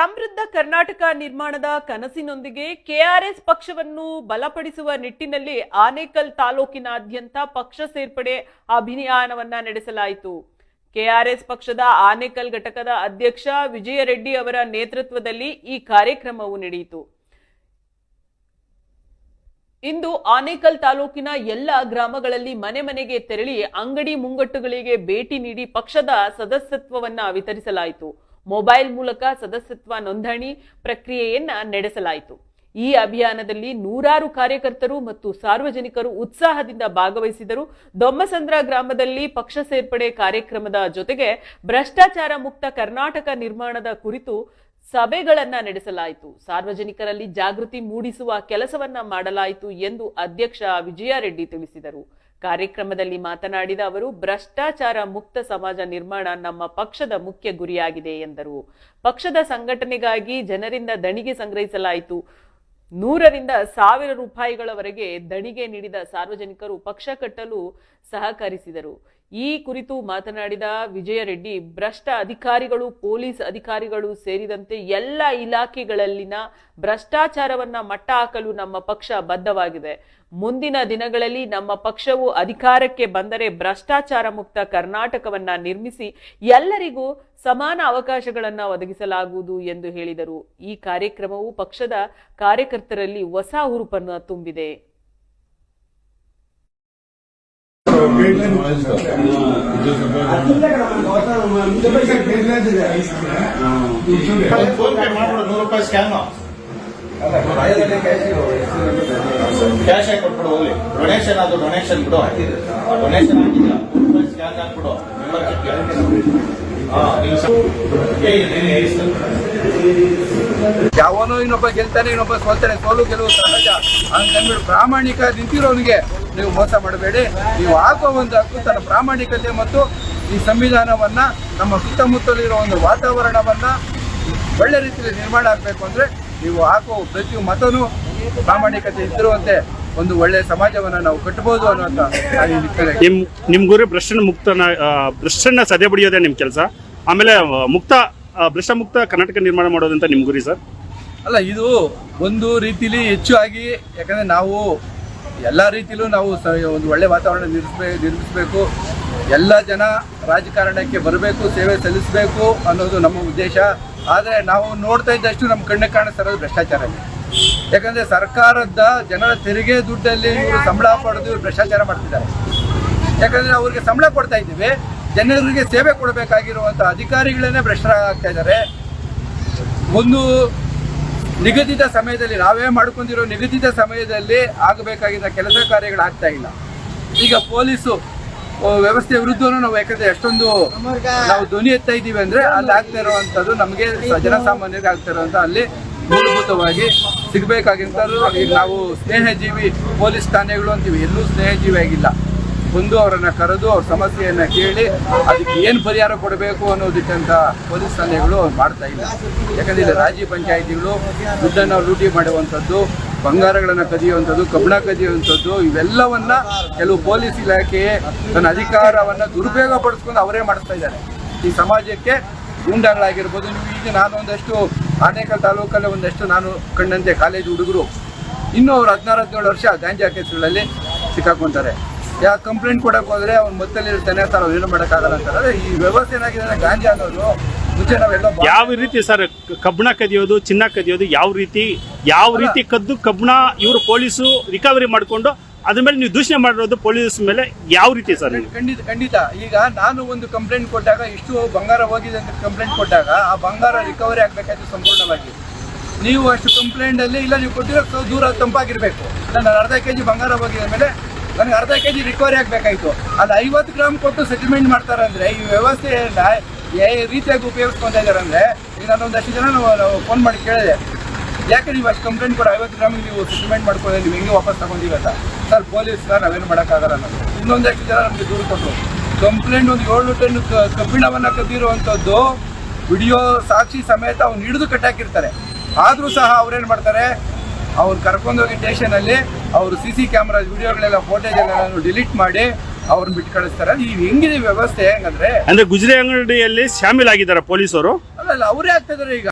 ಸಮೃದ್ಧ ಕರ್ನಾಟಕ ನಿರ್ಮಾಣದ ಕನಸಿನೊಂದಿಗೆ ಕೆಆರ್ಎಸ್ ಪಕ್ಷವನ್ನು ಬಲಪಡಿಸುವ ನಿಟ್ಟಿನಲ್ಲಿ ಆನೇಕಲ್ ತಾಲೂಕಿನಾದ್ಯಂತ ಪಕ್ಷ ಸೇರ್ಪಡೆ ಅಭಿಯಾನವನ್ನ ನಡೆಸಲಾಯಿತು. ಕೆಆರ್ಎಸ್ ಪಕ್ಷದ ಆನೇಕಲ್ ಘಟಕದ ಅಧ್ಯಕ್ಷ ವಿಜಯ ರೆಡ್ಡಿ ಅವರ ನೇತೃತ್ವದಲ್ಲಿ ಈ ಕಾರ್ಯಕ್ರಮವು ನಡೆಯಿತು. ಇಂದು ಆನೇಕಲ್ ತಾಲೂಕಿನ ಎಲ್ಲ ಗ್ರಾಮಗಳಲ್ಲಿ ಮನೆ ಮನೆಗೆ ತೆರಳಿ ಅಂಗಡಿ ಮುಂಗಟ್ಟುಗಳಿಗೆ ಭೇಟಿ ನೀಡಿ ಪಕ್ಷದ ಸದಸ್ಯತ್ವವನ್ನ ವಿತರಿಸಲಾಯಿತು. ಮೊಬೈಲ್ ಮೂಲಕ ಸದಸ್ಯತ್ವ ನೋಂದಣಿ ಪ್ರಕ್ರಿಯೆಯನ್ನ ನಡೆಸಲಾಯಿತು. ಈ ಅಭಿಯಾನದಲ್ಲಿ ನೂರಾರು ಕಾರ್ಯಕರ್ತರು ಮತ್ತು ಸಾರ್ವಜನಿಕರು ಉತ್ಸಾಹದಿಂದ ಭಾಗವಹಿಸಿದರು. ದೊಮ್ಮಸಂದ್ರ ಗ್ರಾಮದಲ್ಲಿ ಪಕ್ಷ ಸೇರ್ಪಡೆ ಕಾರ್ಯಕ್ರಮದ ಜೊತೆಗೆ ಭ್ರಷ್ಟಾಚಾರ ಮುಕ್ತ ಕರ್ನಾಟಕ ನಿರ್ಮಾಣದ ಕುರಿತು ಸಭೆಗಳನ್ನ ನಡೆಸಲಾಯಿತು. ಸಾರ್ವಜನಿಕರಲ್ಲಿ ಜಾಗೃತಿ ಮೂಡಿಸುವ ಕೆಲಸವನ್ನ ಮಾಡಲಾಯಿತು ಎಂದು ಅಧ್ಯಕ್ಷ ವಿಜಯಾರೆಡ್ಡಿ ತಿಳಿಸಿದರು. ಕಾರ್ಯಕ್ರಮದಲ್ಲಿ ಮಾತನಾಡಿದ ಅವರು, ಭ್ರಷ್ಟಾಚಾರ ಮುಕ್ತ ಸಮಾಜ ನಿರ್ಮಾಣ ನಮ್ಮ ಪಕ್ಷದ ಮುಖ್ಯ ಗುರಿಯಾಗಿದೆ ಎಂದರು. ಪಕ್ಷದ ಸಂಘಟನೆಗಾಗಿ ಜನರಿಂದ ದಣಿಗೆ ಸಂಗ್ರಹಿಸಲಾಯಿತು. ನೂರರಿಂದ ಸಾವಿರ ರೂಪಾಯಿಗಳವರೆಗೆ ದಣಿಗೆ ನೀಡಿದ ಸಾರ್ವಜನಿಕರು ಪಕ್ಷ ಕಟ್ಟಲು ಸಹಕರಿಸಿದರು. ಈ ಕುರಿತು ಮಾತನಾಡಿದ ವಿಜಯ ರೆಡ್ಡಿ ಭ್ರಷ್ಟ ಅಧಿಕಾರಿಗಳು, ಪೊಲೀಸ್ ಅಧಿಕಾರಿಗಳು ಸೇರಿದಂತೆ ಎಲ್ಲ ಇಲಾಖೆಗಳಲ್ಲಿನ ಭ್ರಷ್ಟಾಚಾರವನ್ನ ಮಟ್ಟ ಹಾಕಲು ನಮ್ಮ ಪಕ್ಷ ಬದ್ಧವಾಗಿದೆ. ಮುಂದಿನ ದಿನಗಳಲ್ಲಿ ನಮ್ಮ ಪಕ್ಷವು ಅಧಿಕಾರಕ್ಕೆ ಬಂದರೆ ಭ್ರಷ್ಟಾಚಾರ ಮುಕ್ತ ಕರ್ನಾಟಕವನ್ನ ನಿರ್ಮಿಸಿ ಎಲ್ಲರಿಗೂ ಸಮಾನ ಅವಕಾಶಗಳನ್ನು ಒದಗಿಸಲಾಗುವುದು ಎಂದು ಹೇಳಿದರು. ಈ ಕಾರ್ಯಕ್ರಮವು ಪಕ್ಷದ ಕಾರ್ಯಕರ್ತರಲ್ಲಿ ಹೊಸ ಹುರುಪನ್ನು ತುಂಬಿದೆ. ಸ್ಕ್ಯಾನ್ ಕ್ಯಾಶ್ ಕೊಟ್ಬಿಡು, ಹೋಗ್ಲಿ. ಡೊನೇಷನ್ ಅದು ಡೊನೇಷನ್ ಬಿಡು ಡೊನೇಷನ್ ಸ್ಕ್ಯಾನ್ ಹಾಕ್ಬಿಡು. ಯಾವನೋ ಇನ್ನೊಬ್ಬ ಗೆಲ್ತಾನೆ, ಇನ್ನೊಬ್ಬ ಸೋಲ್ತಾನೆ, ಸೋಲು ಗೆಲುವು ಸಹಜ. ಹಂಗಂದ್ಬಿಟ್ಟು ಪ್ರಾಮಾಣಿಕ ನಿಂತಿರೋನಿಗೆ. ನೀವು ಮೋಸ ಮಾಡಬೇಡಿ. ನೀವು ಹಾಕುವ ಒಂದು ಹಕ್ಕು ತನ್ನ ಪ್ರಾಮಾಣಿಕತೆ ಮತ್ತು ಈ ಸಂವಿಧಾನವನ್ನ ನಮ್ಮ ಸುತ್ತಮುತ್ತಲಿರೋ ಒಂದು ವಾತಾವರಣವನ್ನ ಒಳ್ಳೆ ರೀತಿಯಲ್ಲಿ ನಿರ್ಮಾಣ ಆಗಬೇಕು ಅಂದ್ರೆ ನೀವು ಹಾಕೋ ಪ್ರತಿ ಮತನೂ ಪ್ರಾಮಾಣಿಕತೆ ಇದ್ದಿರುವಂತೆ ಒಂದು ಒಳ್ಳೆ ಸಮಾಜವನ್ನ ನಾವು ಕಟ್ಟಬಹುದು ಅನ್ನೋ ನಾನು ನಿಮ್ ನಿಮ್ ಗುರಿ ಭ್ರಷ್ಟನ ಮುಕ್ತನ ಭ್ರಷ್ಟನ್ನ ಭ್ರಷ್ಟನ ಸದೆ ಬಡಿಯೋದೇ ನಿಮ್ ಕೆಲಸ. ಆಮೇಲೆ ಮುಕ್ತ ಭ್ರಷ್ಟ ಮುಕ್ತ ಕರ್ನಾಟಕ ನಿರ್ಮಾಣ ಮಾಡೋದಂತ ನಿಮ್ ಗುರಿ ಸರ್? ಅಲ್ಲ ಇದು ಒಂದು ರೀತಿಲಿ ಹೆಚ್ಚು ಆಗಿ ಯಾಕಂದ್ರೆ ನಾವು ಎಲ್ಲ ರೀತಿಯಲ್ಲೂ ನಾವು ಒಂದು ಒಳ್ಳೆ ವಾತಾವರಣ ನಿರ್ಮಿಸ್ಬೇಕು ನಿರ್ಮಿಸಬೇಕು. ಎಲ್ಲ ಜನ ರಾಜಕಾರಣಕ್ಕೆ ಬರಬೇಕು, ಸೇವೆ ಸಲ್ಲಿಸಬೇಕು ಅನ್ನೋದು ನಮ್ಮ ಉದ್ದೇಶ. ಆದರೆ ನಾವು ನೋಡ್ತಾ ಇದ್ದಷ್ಟು ನಮ್ಮ ಕಣ್ಣಿಗೆ ಕಾಣಿಸ್ತಿರೋದು ಭ್ರಷ್ಟಾಚಾರ ಯಾಕಂದರೆ ಸರ್ಕಾರದ ಜನರ ತೆರಿಗೆ ದುಡ್ಡಲ್ಲಿ ಇವರು ಸಂಬಳ ಪಡೆದು ಭ್ರಷ್ಟಾಚಾರ ಮಾಡ್ತಿದ್ದಾರೆ. ಯಾಕಂದರೆ ಅವ್ರಿಗೆ ಸಂಬಳ ಕೊಡ್ತಾ ಇದ್ದೀವಿ. ಜನರಿಗೆ ಸೇವೆ ಕೊಡಬೇಕಾಗಿರುವಂಥ ಅಧಿಕಾರಿಗಳನ್ನೇ ಭ್ರಷ್ಟರಾಗ್ತಾ ಇದ್ದಾರೆ. ಒಂದು ನಿಗದಿತ ಸಮಯದಲ್ಲಿ ನಾವೇ ಮಾಡ್ಕೊಂಡಿರೋ ನಿಗದಿತ ಸಮಯದಲ್ಲಿ ಆಗಬೇಕಾಗಿದ್ದ ಕೆಲಸ ಕಾರ್ಯಗಳು ಆಗ್ತಾ ಇಲ್ಲ. ಈಗ ಪೊಲೀಸು ವ್ಯವಸ್ಥೆ ವಿರುದ್ಧ ನಾವು ಯಾಕಂದ್ರೆ ಎಷ್ಟೊಂದು ನಾವು ಧ್ವನಿ ಎತ್ತಾ ಇದ್ದೀವಿ ಅಂದ್ರೆ ಅಲ್ಲಿ ಆಗ್ತಾ ಇರುವಂತದ್ದು ನಮಗೆ ಜನಸಾಮಾನ್ಯರಿಗೆ ಆಗ್ತಾ ಇರುವಂತ ಅಲ್ಲಿ ಮೂಲಭೂತವಾಗಿ ಸಿಗಬೇಕಾಗಿಂಥದ್ದು ಈಗ ನಾವು ಸ್ನೇಹಜೀವಿ ಪೊಲೀಸ್ ಠಾಣೆಗಳು ಅಂತೀವಿ. ಎಲ್ಲೂ ಸ್ನೇಹಜೀವಿ ಆಗಿಲ್ಲ ಬಂದು ಅವರನ್ನ ಕರೆದು ಅವ್ರ ಸಮಸ್ಯೆಯನ್ನ ಕೇಳಿ ಅದಕ್ಕೆ ಏನು ಪರಿಹಾರ ಕೊಡಬೇಕು ಅನ್ನೋದಕ್ಕಂತ ಪೊಲೀಸ್ ಠಾಣೆಗಳು ಮಾಡ್ತಾ ಇಲ್ಲ. ಯಾಕಂದ್ರೆ ಇಲ್ಲಿ ರಾಜ್ಯ ಪಂಚಾಯಿತಿಗಳು ದುಡ್ಡನ್ನು ಲೂಟಿ ಮಾಡುವಂಥದ್ದು, ಬಂಗಾರಗಳನ್ನು ಕದಿಯುವಂಥದ್ದು, ಕಬ್ಬಣ ಕದಿಯುವಂಥದ್ದು, ಇವೆಲ್ಲವನ್ನ ಕೆಲವು ಪೊಲೀಸ್ ಇಲಾಖೆ ತನ್ನ ಅಧಿಕಾರವನ್ನ ದುರುಪಯೋಗ ಪಡಿಸ್ಕೊಂಡು ಅವರೇ ಮಾಡಿಸ್ತಾ ಇದ್ದಾರೆ. ಈ ಸಮಾಜಕ್ಕೆ ಗೂಂಡಾಗಳಾಗಿರ್ಬೋದು, ನೀವು ಈಗ ನಾನು ಒಂದಷ್ಟು ಆನೇಕಲ್ ತಾಲೂಕಲ್ಲಿ ಒಂದಷ್ಟು ನಾನು ಕಂಡಂತೆ ಕಾಲೇಜು ಹುಡುಗರು. ಇನ್ನೂ ಅವ್ರು ಹದಿನಾರು ಹದಿನೇಳು ವರ್ಷ ಗಾಂಜಾ ಕೇಸ್ಗಳಲ್ಲಿ ಸಿಕ್ಕಾಕೊಂತಾರೆ. ಯಾ ಕಂಪ್ಲೇಂಟ್ ಕೊಡಕ್ಕೆ ಹೋದ್ರೆ ಅವ್ನು ಮತ್ತಲ್ಲಿ ಇರ್ತಾನೆ ಸರ್ ಅವ್ರು ಏನು ಮಾಡೋಕ್ಕಾಗಲ್ಲ ಅಂತಾರೆ ಈ ವ್ಯವಸ್ಥೆ ಏನಾಗಿದೆ ಅಂದ್ರೆ ಗಾಂಜಾ ಅನ್ನೋದು ಮುಂಚೆ ನಾವೆಲ್ಲ ಯಾವ ರೀತಿ ಸರ್ ಕಬ್ಬಣ ಕದಿಯೋದು ಚಿನ್ನ ಕದಿಯೋದು ಯಾವ ರೀತಿ ಯಾವ ರೀತಿ ಕದ್ದು ಕಬ್ಬಣ ಇವರು ಪೊಲೀಸು ರಿಕವರಿ ಮಾಡಿಕೊಂಡು ಅದ್ರ ಮೇಲೆ ನೀವು ದೂಷಣೆ ಮಾಡಿರೋದು ಪೊಲೀಸ್ ಮೇಲೆ ಯಾವ ರೀತಿ ಸರ್ ಖಂಡಿತ ಖಂಡಿತ. ಈಗ ನಾನು ಒಂದು ಕಂಪ್ಲೇಂಟ್ ಕೊಟ್ಟಾಗ ಇಷ್ಟು ಬಂಗಾರ ಹೋಗಿದೆ ಅಂತ ಕಂಪ್ಲೇಂಟ್ ಕೊಟ್ಟಾಗ ಆ ಬಂಗಾರ ರಿಕವರಿ ಆಗಬೇಕಾಯ್ತು ಸಂಪೂರ್ಣವಾಗಿ. ನೀವು ಅಷ್ಟು ಕಂಪ್ಲೇಂಟ್ ಅಲ್ಲಿ ಇಲ್ಲ ನೀವು ಕೊಟ್ಟಿರೋ ದೂರ ತಂಪಾಗಿರಬೇಕು. ನಾನು ಅರ್ಧ ಕೆ ಜಿ ಬಂಗಾರ ಹೋಗಿದ ಮೇಲೆ ನನಗೆ ಅರ್ಧ ಕೆ ಜಿ ರಿಕವರಿ ಆಗಬೇಕಾಯ್ತು. ಅಲ್ಲಿ ಐವತ್ತು ಗ್ರಾಮ್ ಕೊಟ್ಟು ಸೆಟಲ್ಮೆಂಟ್ ಮಾಡ್ತಾರೆ ಅಂದರೆ ಈ ವ್ಯವಸ್ಥೆಯನ್ನ ಯಾವ ರೀತಿಯಾಗಿ ಉಪಯೋಗಿಸ್ಕೊತಾ ಇದ್ದಾರೆ ಅಂದ್ರೆ ಈಗ ನಾನು ಒಂದಷ್ಟು ಜನ ನಾವು ಫೋನ್ ಮಾಡಿ ಕೇಳಿದೆ. ಯಾಕೆ ನೀವು ಅಷ್ಟು ಕಂಪ್ಲೇಂಟ್ ಕೊಡು ಐವತ್ತು ಗ್ರಾಮಿಗೆ ನೀವು ಸೆಟಲ್ಮೆಂಟ್ ಮಾಡ್ಕೊಂಡ್ರೆ ನೀವು ಹೆಂಗೆ ವಾಪಸ್ ತಗೊಂಡಿವಿ ಅಂತ. ಸರ್ ಪೊಲೀಸ್ ಸರ್ ನಾವೇನು ಮಾಡೋಕ್ಕಾಗಲ್ಲ ನಾನು ಇನ್ನೊಂದಷ್ಟು ಜನ ನಮಗೆ ದೂರು ಕೊಟ್ಟರು. ಕಂಪ್ಲೇಂಟ್ ಒಂದು ಏಳು ಟೆನ್ ಕಬ್ಬಿಣವನ್ನ ಕದ್ದಿರುವಂಥದ್ದು ವಿಡಿಯೋ ಸಾಕ್ಷಿ ಸಮೇತ ಅವ್ನು ಹಿಡಿದು ಕಟ್ಟಾಕಿರ್ತಾರೆ. ಆದರೂ ಸಹ ಅವ್ರೇನು ಮಾಡ್ತಾರೆ? ಅವ್ರು ಕರ್ಕೊಂಡೋಗಿ ಸ್ಟೇಷನಲ್ಲಿ ಅವರು ಸಿ ಸಿ ಕ್ಯಾಮ್ರಾ ವಿಡಿಯೋಗಳೆಲ್ಲ ಫೋಟೇಜ್ ಎಲ್ಲ ಡಿಲೀಟ್ ಮಾಡಿ ಅವ್ರನ್ನ ಬಿಟ್ಟು ಕಳಿಸ್ತಾರೆ. ಈ ಹೆಂಗಿದೆ ವ್ಯವಸ್ಥೆ ಹೆಂಗಂದ್ರೆ? ಅಂದ್ರೆ ಗುಜರಿ ಅಂಗಡಿಯಲ್ಲಿ ಶಾಮಿಲ್ ಆಗಿದ್ದಾರೆ ಪೊಲೀಸರು. ಅಲ್ಲ ಅವರೇ ಆಗ್ತಾ ಇದಾರೆ ಈಗ.